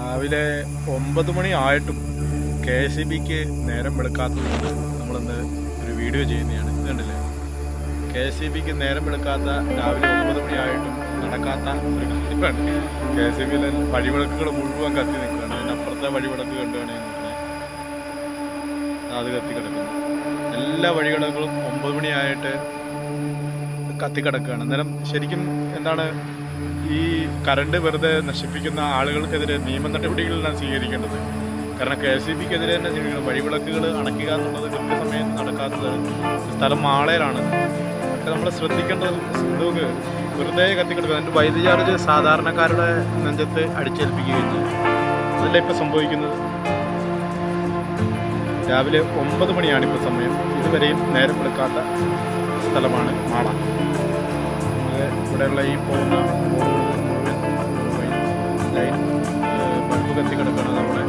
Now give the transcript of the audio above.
രാവിലെ ഒമ്പത് മണി ആയിട്ടും കെ എസ് ഇ ബിക്ക് നേരം വെളുക്കാത്തതുകൊണ്ട് നമ്മളിന്ന് ഒരു വീഡിയോ ചെയ്യുന്നതാണ്. ഇതുണ്ടല്ലേ കെ എസ് ഇ ബിക്ക് നേരം വെളുക്കാത്ത രാവിലെ ഒമ്പത് മണി ആയിട്ടും നടക്കാത്ത ഒരു കാര്യമാണ്. കെ എസ് ഇ ബിയിലെ വഴിവിളക്കുകൾ മുഴുവൻ കത്തി നിൽക്കുകയാണ്. അതിനപ്പുറത്തെ വഴിവിളക്ക് കണ്ടുവേണേ അത് കത്തി കിടക്കുന്നു. എല്ലാ വഴിവിളക്കുകളും ഒമ്പത് മണിയായിട്ട് കത്തിക്കിടക്കുകയാണ് അന്നേരം ശരിക്കും എന്താണ് ഈ കറണ്ട് വെറുതെ നശിപ്പിക്കുന്ന ആളുകൾക്കെതിരെ നിയമ നടപടികളാണ് സ്വീകരിക്കേണ്ടത്. കാരണം കെ എസ് ഇ ബിക്കെതിരെ തന്നെ സ്വീകരിക്കണം വഴിവിളക്കുകൾ അണയ്ക്കുക എന്നുള്ളത് കൃത്യസമയത്ത് നടക്കാത്തത് സ്ഥലം മാളയിലാണ് നമ്മൾ ശ്രദ്ധിക്കേണ്ടത് നമുക്ക് വെറുതെ കത്തിക്കിടക്കുക. അതിന്റെ വൈദ്യുതി ചാർജ് സാധാരണക്കാരുടെ നെഞ്ചത്ത് അടിച്ചേൽപ്പിക്കുകയും ചെയ്യും അതല്ല ഇപ്പോൾ സംഭവിക്കുന്നത്. രാവിലെ ഒമ്പത് മണിയാണ് ഇപ്പോൾ സമയം. ഇതുവരെയും നേരം വെളുക്കാത്ത സ്ഥലമാണ് മാള. ഇവിടെയുള്ള ഈ പോകുന്ന ലൈൻ കത്തി കിടക്കുകയാണ് നമ്മുടെ